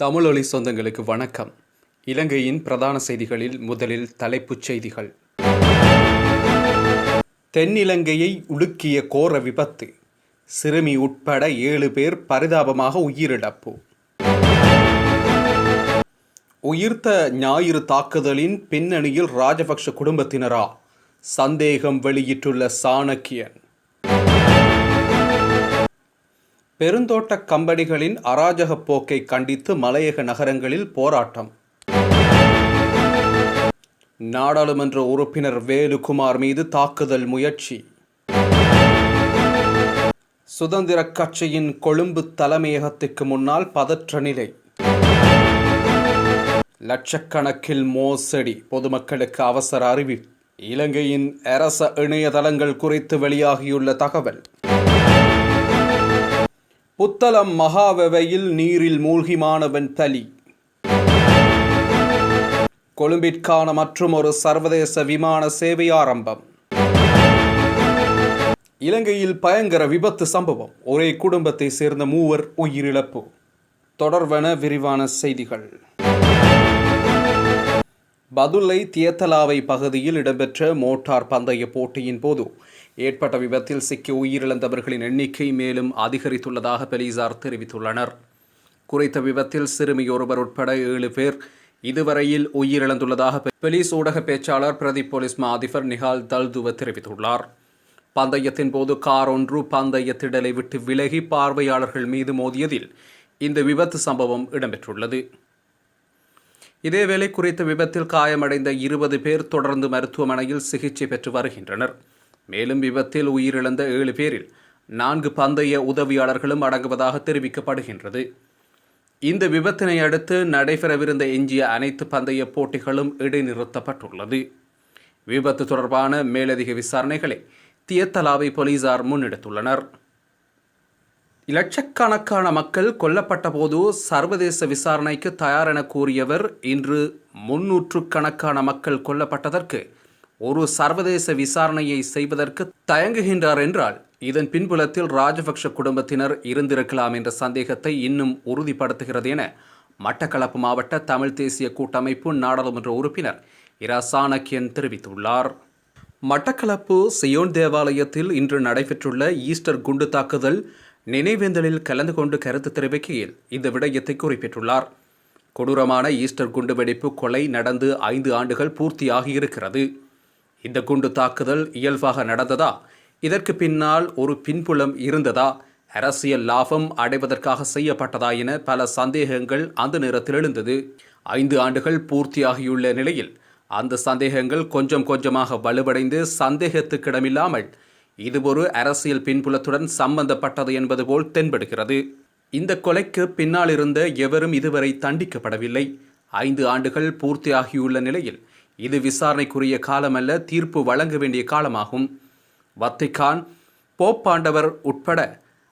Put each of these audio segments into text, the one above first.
தமிழொலி சொந்தங்களுக்கு வணக்கம். இலங்கையின் பிரதான செய்திகளில் முதலில் தலைப்புச் செய்திகள். தென்னிலங்கையை உலுக்கிய கோர விபத்து. சிறுமி உட்பட ஏழு பேர் பரிதாபமாக உயிரிழப்பு. உயிர்த்த ஞாயிறு தாக்குதலின் பின்னணியில் ராஜபக்ஷ குடும்பத்தினரா? சந்தேகம் வெளியிட்டுள்ள சாணக்கியன். பெருந்தோட்ட கம்பெனிகளின் அராஜக போக்கை கண்டித்து மலையக நகரங்களில் போராட்டம். நாடாளுமன்ற உறுப்பினர் வேலுகுமார் மீது தாக்குதல் முயற்சி. சுதந்திர கட்சியின் கொழும்பு தலைமையகத்துக்கு முன்னால் பதற்ற நிலை. லட்சக்கணக்கில் மோசடி பொதுமக்களுக்கு அவசர அறிவிப்பு இலங்கையின் அரச இணையதளங்கள் குறித்து வெளியாகியுள்ள தகவல். புத்தளம் மகாவெவையில் நீரில் மூழ்கி மாணவன் பலி கொழும்பிற்கான மற்றும் ஒரு சர்வதேச விமான சேவை ஆரம்பம். இலங்கையில் பயங்கர விபத்து சம்பவம். ஒரே குடும்பத்தை சேர்ந்த மூவர் உயிரிழப்பு. தொடர்வன விரிவான செய்திகள். பதுளை தியத்தலாவை பகுதியில் இடம்பெற்ற மோட்டார் பந்தய போட்டியின் போது ஏற்பட்ட விபத்தில் சிக்கி உயிரிழந்தவர்களின் எண்ணிக்கை மேலும் அதிகரித்துள்ளதாக போலீசார் தெரிவித்துள்ளனர். குறித்த விபத்தில் சிறுமியொருவர் உட்பட ஏழு பேர் இதுவரையில் உயிரிழந்துள்ளதாக போலீஸ் ஊடக பேச்சாளர் பிரதீப் போலீஸ் மா அதிபர் நிகால் தல்துவ தெரிவித்துள்ளார். பந்தயத்தின் போது கார் ஒன்று பந்தய திடலை விட்டு விலகி பார்வையாளர்கள் மீது மோதியதில் இந்த விபத்து சம்பவம் இடம்பெற்றுள்ளது. இதேவேளை குறித்த விபத்தில் காயமடைந்த இருபது பேர் தொடர்ந்து மருத்துவமனையில் சிகிச்சை பெற்று வருகின்றனர். மேலும் விபத்தில் உயிரிழந்த ஏழு பேரில் நான்கு பந்தய உதவியாளர்களும் அடங்குவதாக தெரிவிக்கப்படுகின்றது. இந்த விபத்தினை அடுத்து நடைபெறவிருந்த எஞ்சிய அனைத்து பந்தய போட்டிகளும் இடைநிறுத்தப்பட்டுள்ளது. விபத்து தொடர்பான மேலதிக விசாரணைகளை தியத்தலாவை போலீசார் முன்னெடுத்துள்ளனர். லட்சக்கணக்கான மக்கள் கொல்லப்பட்ட போது சர்வதேச விசாரணைக்கு தயார் என கூறியவர் இன்று முன்னூற்று கணக்கான மக்கள் கொல்லப்பட்டதற்கு ஒரு சர்வதேச விசாரணையை செய்வதற்கு தயங்குகின்றார் என்றால் இதன் பின்புலத்தில் ராஜபக்ஷ குடும்பத்தினர் இருந்திருக்கலாம் என்ற சந்தேகத்தை இன்னும் உறுதிப்படுத்துகிறது என மட்டக்களப்பு மாவட்ட தமிழ் தேசிய கூட்டமைப்பு நாடாளுமன்ற உறுப்பினர் இரா. சாணக்கியன் தெரிவித்துள்ளார். மட்டக்களப்பு சியோன் தேவாலயத்தில் இன்று நடைபெற்றுள்ள ஈஸ்டர் குண்டு தாக்குதல் நினைவேந்தலில் கலந்து கொண்டு கருத்து தெரிவிக்கையில் இந்த விடயத்தை குறிப்பிட்டுள்ளார். கொடூரமான ஈஸ்டர் குண்டுவெடிப்பு கொலை நடந்து ஐந்து ஆண்டுகள் பூர்த்தியாகியிருக்கிறது. இந்த குண்டு தாக்குதல் இயல்பாக நடந்ததா? இதற்கு பின்னால் ஒரு பின்புலம் இருந்ததா? அரசியல் லாபம் அடைவதற்காக செய்யப்பட்டதா என பல சந்தேகங்கள் அந்த நேரத்தில் எழுந்தது. ஐந்து ஆண்டுகள் பூர்த்தியாகியுள்ள நிலையில் அந்த சந்தேகங்கள் கொஞ்சம் கொஞ்சமாக வலுவடைந்து சந்தேகத்துக்கிடமில்லாமல் இது ஒரு அரசியல் பின்புலத்துடன் சம்பந்தப்பட்டது என்பது போல் தென்படுகிறது. இந்த கொலைக்கு பின்னால் இருந்த எவரும் இதுவரை தண்டிக்கப்படவில்லை. ஐந்து ஆண்டுகள் பூர்த்தியாகியுள்ள நிலையில் இது விசாரணைக்குரிய காலமல்ல தீர்ப்பு வழங்க வேண்டிய காலமாகும். வத்திகான் போப்பாண்டவர் உட்பட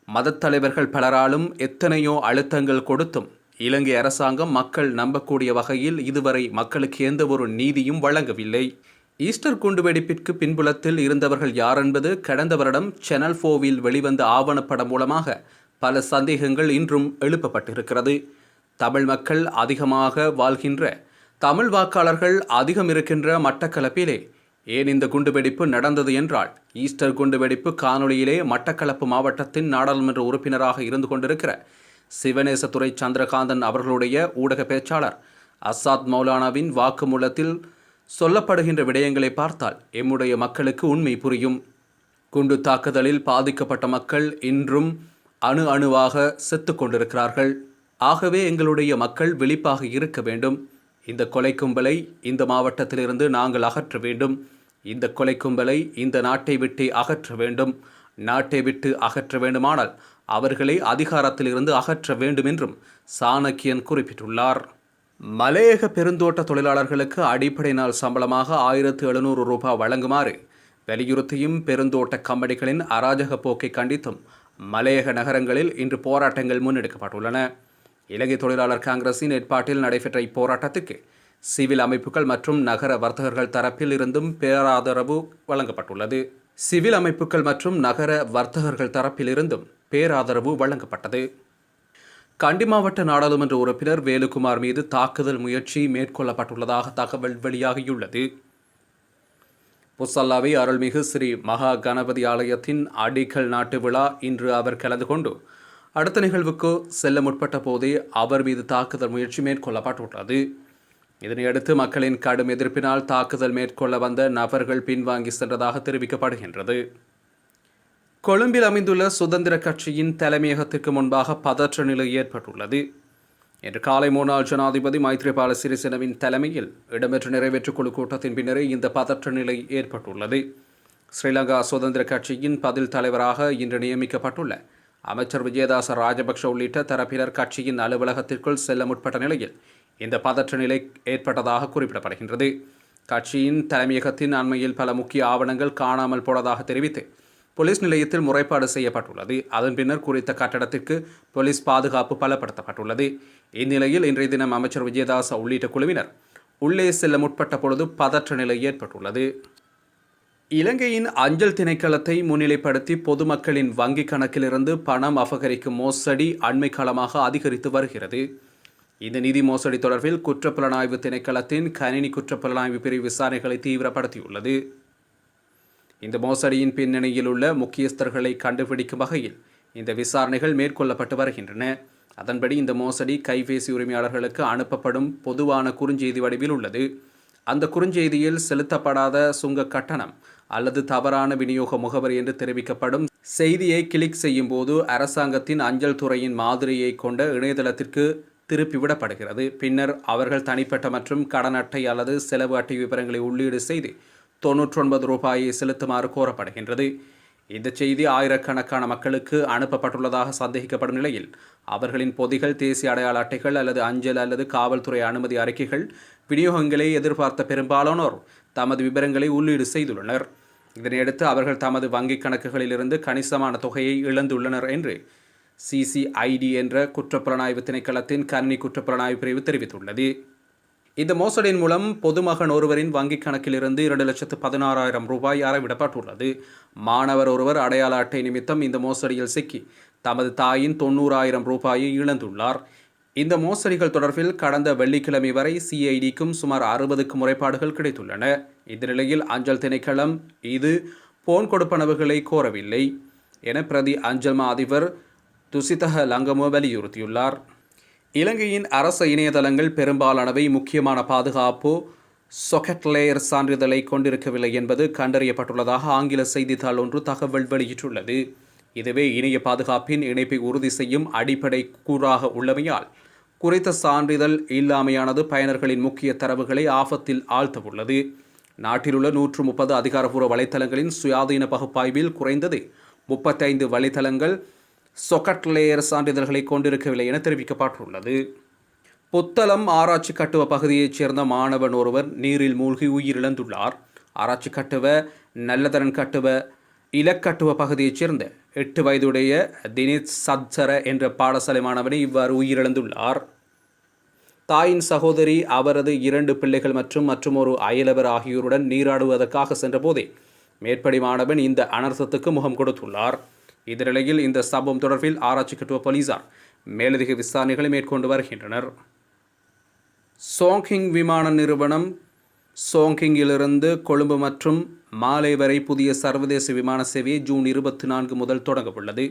மதத்தலைவர்கள் பலராலும் எத்தனையோ அழுத்தங்கள் கொடுத்தும் இலங்கை அரசாங்கம் மக்கள் நம்பக்கூடிய வகையில் இதுவரை மக்களுக்கு எந்த ஒரு நீதியும் வழங்கவில்லை. ஈஸ்டர் குண்டு வெடிப்பிற்கு பின்புலத்தில் இருந்தவர்கள் யார் என்பது கடந்த வருடம் சேனல் ஃபோவில் வெளிவந்த ஆவணப்படம் மூலமாக பல சந்தேகங்கள் இன்றும் எழுப்பப்பட்டிருக்கிறது. தமிழ் மக்கள் அதிகமாக வாழ்கின்ற தமிழ் வாக்காளர்கள் அதிகம் இருக்கின்ற மட்டக்களப்பிலே ஏன் இந்த குண்டுவெடிப்பு நடந்தது என்றால் ஈஸ்டர் குண்டுவெடிப்பு காணொளியிலே மட்டக்களப்பு மாவட்டத்தின் நாடாளுமன்ற உறுப்பினராக இருந்து கொண்டிருக்கிற சிவநேசத்துறை சந்திரகாந்தன் அவர்களுடைய ஊடக பேச்சாளர் அசாத் மௌலானாவின் வாக்குமூலத்தில் சொல்லப்படுகின்ற விடயங்களை பார்த்தால் எம்முடைய மக்களுக்கு உண்மை புரியும். குண்டு தாக்குதலில் பாதிக்கப்பட்ட மக்கள் இன்றும் அணு அணுவாக செத்து கொண்டிருக்கிறார்கள். ஆகவே எங்களுடைய மக்கள் விழிப்பாக இருக்க வேண்டும். இந்த கொலை கும்பலை இந்த மாவட்டத்திலிருந்து நாங்கள் அகற்ற வேண்டும். இந்த கொலை கும்பலை இந்த நாட்டை விட்டு அகற்ற வேண்டும். நாட்டை விட்டு அகற்ற வேண்டுமானால் அவர்களை அதிகாரத்திலிருந்து அகற்ற வேண்டும் என்றும் சாணக்கியன் குறிப்பிட்டுள்ளார். மலையக பெருந்தோட்ட தொழிலாளர்களுக்கு அடிப்படை நாள் சம்பளமாக ஆயிரத்து எழுநூறு ரூபாய் வழங்குமாறு வலியுறுத்தியும் பெருந்தோட்ட கம்பெனிகளின் அராஜக போக்கை கண்டித்தும் மலையக நகரங்களில் இன்று போராட்டங்கள் முன்னெடுக்கப்பட்டுள்ளன. இலங்கை தொழிலாளர் காங்கிரசின் ஏற்பாட்டில் நடைபெற்ற இப்போராட்டத்துக்கு சிவில் அமைப்புகள் மற்றும் நகர வர்த்தகர்கள் தரப்பில் இருந்தும் பேராதரவு வழங்கப்பட்டுள்ளது. சிவில் அமைப்புகள் மற்றும் நகர வர்த்தகர்கள் தரப்பிலிருந்தும் பேராதரவு வழங்கப்பட்டது. கண்டி மாவட்ட நாடாளுமன்ற உறுப்பினர் வேலுக்குமார் மீது தாக்குதல் முயற்சி மேற்கொள்ளப்பட்டுள்ளதாக தகவல் வெளியாகியுள்ளது. புசல்லாவை அருள்மிகு ஸ்ரீ மகா கணபதி ஆலயத்தின் அடிக்கல் நாட்டு விழா இன்று அவர் கலந்து கொண்டு அடுத்த நிகழ்வுக்கு செல்ல முற்பட்ட போதே அவர் மீது தாக்குதல் முயற்சி மேற்கொள்ளப்பட்டுள்ளது. இதனையடுத்து மக்களின் கடும் எதிர்ப்பினால் தாக்குதல் மேற்கொள்ள வந்த நபர்கள் பின்வாங்கி சென்றதாக தெரிவிக்கப்படுகின்றது. கொழும்பில் அமைந்துள்ள சுதந்திர கட்சியின் தலைமையகத்திற்கு முன்பாக பதற்ற நிலை ஏற்பட்டுள்ளது. இன்று காலை முன்னாள் ஜனாதிபதி மைத்ரிபால சிறிசேனவின் தலைமையில் இடம்பெற்ற நிறைவேற்றுக் குழு கூட்டத்தின் பின்னரே இந்த பதற்ற நிலை ஏற்பட்டுள்ளது. ஸ்ரீலங்கா சுதந்திர கட்சியின் பதில் தலைவராக இன்று நியமிக்கப்பட்டுள்ள அமைச்சர் விஜயதாச ராஜபக்ஷ உள்ளிட்ட தரப்பினர் கட்சியின் அலுவலகத்திற்குள் செல்ல முற்பட்ட நிலையில் இந்த பதற்ற நிலை ஏற்பட்டதாக குறிப்பிடப்படுகின்றது. கட்சியின் தலைமையகத்தின் அண்மையில் பல முக்கிய ஆவணங்கள் காணாமல் போனதாக தெரிவித்து போலீஸ் நிலையத்தில் முறைப்பாடு செய்யப்பட்டுள்ளது. அதன் பின்னர் குறித்த கட்டடத்திற்கு போலீஸ் பாதுகாப்பு பலப்படுத்தப்பட்டுள்ளது. இந்நிலையில் இன்றைய தினம் அமைச்சர் விஜயதாஸ் உள்ளிட்ட குழுவினர் உள்ளே செல்ல முற்பட்ட பொழுது பதற்ற நிலை ஏற்பட்டுள்ளது. இலங்கையின் அஞ்சல் திணைக்களத்தை முன்னிலைப்படுத்தி பொதுமக்களின் வங்கிக் கணக்கிலிருந்து பணம் அபகரிக்கும் மோசடி அண்மை காலமாக அதிகரித்து வருகிறது. இந்த நிதி மோசடி தொடர்பில் குற்றப்புலனாய்வு திணைக்களத்தின் கணினி குற்றப்புலனாய்வு பிரிவு விசாரணைகளை தீவிரப்படுத்தியுள்ளது. இந்த மோசடியின் பின்னணியில் உள்ள முக்கியஸ்தர்களை கண்டுபிடிக்கும் வகையில் இந்த விசாரணைகள் மேற்கொள்ளப்பட்டு வருகின்றன. அதன்படி இந்த மோசடி கைபேசி உரிமையாளர்களுக்கு அனுப்பப்படும் பொதுவான குறுஞ்செய்தி வடிவில் உள்ளது. அந்த குறுஞ்செய்தியில் செலுத்தப்படாத சுங்க கட்டணம் அல்லது தவறான விநியோக முகவரி என்று தெரிவிக்கப்படும் செய்தியை கிளிக் செய்யும் போது அரசாங்கத்தின் அஞ்சல் துறையின் மாதிரியை கொண்ட இணையதளத்திற்கு திருப்பிவிடப்படுகிறது. பின்னர் அவர்கள் தனிப்பட்ட மற்றும் கடன் அட்டை அல்லது செலவு அட்டை விவரங்களை உள்ளீடு செய்து தொன்னூற்றொன்பது ரூபாயை செலுத்துமாறு கோரப்படுகின்றது. இந்த செய்தி ஆயிரக்கணக்கான மக்களுக்கு அனுப்பப்பட்டுள்ளதாக சந்தேகிக்கப்படும் நிலையில் அவர்களின் பொதிகள் தேசிய அடையாள அட்டைகள் அல்லது அஞ்சல் அல்லது காவல்துறை அனுமதி அறிக்கைகள் விநியோகங்களை எதிர்பார்த்த பெரும்பாலானோர் தமது விவரங்களை உள்ளீடு செய்துள்ளனர். இதனையடுத்து அவர்கள் தமது வங்கிக் கணக்குகளிலிருந்து கணிசமான தொகையை இழந்துள்ளனர் என்று சிசிஐடி என்ற குற்றப்புலனாய்வு திணைக்களத்தின் கணினி குற்றப்புலனாய்வு பிரிவு தெரிவித்துள்ளது. இந்த மோசடியின் மூலம் பொதுமகன் ஒருவரின் வங்கிக் கணக்கிலிருந்து இரண்டு லட்சத்து பதினாறாயிரம் ரூபாய் அறவிடப்பட்டுள்ளது. மாணவர் ஒருவர் அடையாள அட்டை நிமித்தம் இந்த மோசடியில் சிக்கி தமது தாயின் தொண்ணூறாயிரம் ரூபாயை இழந்துள்ளார். இந்த மோசடிகள் தொடர்பில் கடந்த வெள்ளிக்கிழமை வரை சிஐடிக்கும் சுமார் அறுபதுக்கு முறைப்பாடுகள் கிடைத்துள்ளன. இந்த நிலையில் அஞ்சல் திணைக்களம் இது போன் கொடுப்பனவுகளை கோரவில்லை என பிரதி அஞ்சல் மா அதிபர் துசிதக லங்கமோ வலியுறுத்தியுள்ளார். இலங்கையின் அரச இணையதளங்கள் பெரும்பாலானவை முக்கியமான பாதுகாப்பு சொக்கெட் லேயர் சான்றிதழை கொண்டிருக்கவில்லை என்பது கண்டறியப்பட்டுள்ளதாக ஆங்கில செய்தித்தாள் ஒன்று தகவல் வெளியிட்டுள்ளது. இதுவே இணைய பாதுகாப்பின் இணைப்பை உறுதி செய்யும் அடிப்படை கூறாக உள்ளமையால் குறித்த சான்றிதழ் இல்லாமையானது பயனர்களின் முக்கிய தரவுகளை ஆபத்தில் ஆழ்த்தவுள்ளது. நாட்டிலுள்ள நூற்று முப்பது அதிகாரப்பூர்வ வலைத்தளங்களின் சுயாதீன பகுப்பாய்வில் குறைந்தது முப்பத்தைந்து வலைத்தளங்கள் சொக்கட் லேயர் சான்றிதழ்களை கொண்டிருக்கவில்லை என தெரிவிக்கப்பட்டுள்ளது. புத்தளம் ஆராய்ச்சி கட்டுவ பகுதியைச் சேர்ந்த மாணவன் ஒருவர் நீரில் மூழ்கி உயிரிழந்துள்ளார். ஆராய்ச்சி கட்டுவ நல்லதரன் கட்டுவ இலக்கட்டுவ பகுதியைச் சேர்ந்த எட்டு வயதுடைய தினித் சத்சர என்ற பாடசாலை மாணவனை இவ்வாறு உயிரிழந்துள்ளார். தாயின் சகோதரி அவரது இரண்டு பிள்ளைகள் மற்றும் மற்றும் ஒரு அயலவர் ஆகியோருடன் நீராடுவதற்காக சென்றபோதே மேற்படி மாணவன் இந்த அனர்த்தத்துக்கு முகம் கொடுத்துள்ளார். இதனிலையில் இந்த சம்பவம் தொடர்பில் ஆராய்ச்சி கட்டுவ போலீசார் மேலதிக விசாரணைகளை மேற்கொண்டு வருகின்றனர். சோங்கிங் விமான நிறுவனம் சோங்கிங்கிலிருந்து கொழும்பு மற்றும் மாலை வரை புதிய சர்வதேச விமான சேவையை ஜூன் இருபத்தி நான்கு முதல் தொடங்க உள்ளது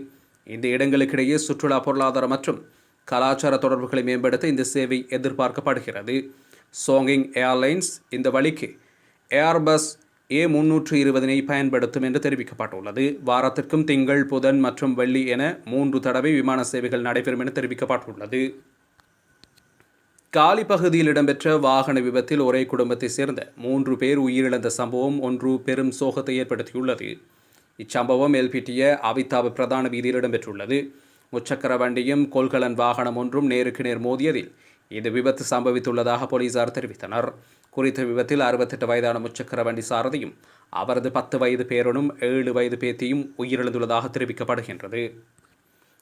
இந்த இடங்களுக்கிடையே சுற்றுலா பொருளாதார மற்றும் கலாச்சார தொடர்புகளை மேம்படுத்த இந்த சேவை எதிர்பார்க்கப்படுகிறது. சோங்கிங் ஏர்லைன்ஸ் இந்த வழிக்கு ஏர்பஸ் ஏ முன்னூற்று இருபதினை பயன்படுத்தும் என்று தெரிவிக்கப்பட்டுள்ளது. வாரத்திற்கும் திங்கள் புதன் மற்றும் வெள்ளி என மூன்று தடவை விமான சேவைகள் நடைபெறும் என தெரிவிக்கப்பட்டுள்ளது. காலி பகுதியில் இடம்பெற்ற வாகன விபத்தில் ஒரே குடும்பத்தை சேர்ந்த மூன்று பேர் உயிரிழந்த சம்பவம் ஒன்று பெரும் சோகத்தை ஏற்படுத்தியுள்ளது. இச்சம்பவம் எல்பிட்டிய அவிதாப பிரதான வீதியில் இடம்பெற்றுள்ளது. முச்சக்கர வண்டியும் கொள்கலன் வாகனம் ஒன்றும் நேருக்கு நேர் மோதியதில் இந்த விபத்து சம்பவித்துள்ளதாக போலீசார் தெரிவித்தனர். குறித்த விபத்தில் அறுபத்தெட்டு வயதான முச்சக்கர வண்டி சாரதியும் அவரது பத்து வயது பேரனும் ஏழு வயது பேத்தியும் உயிரிழந்துள்ளதாக தெரிவிக்கப்படுகின்றது.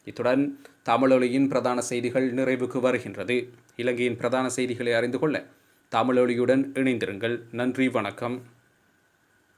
இத்துடன் தமிழொலியின் பிரதான செய்திகள் நிறைவுக்கு வருகின்றது. இலங்கையின் பிரதான செய்திகளை அறிந்து கொள்ள தமிழொலியுடன் இணைந்திருங்கள். நன்றி வணக்கம்.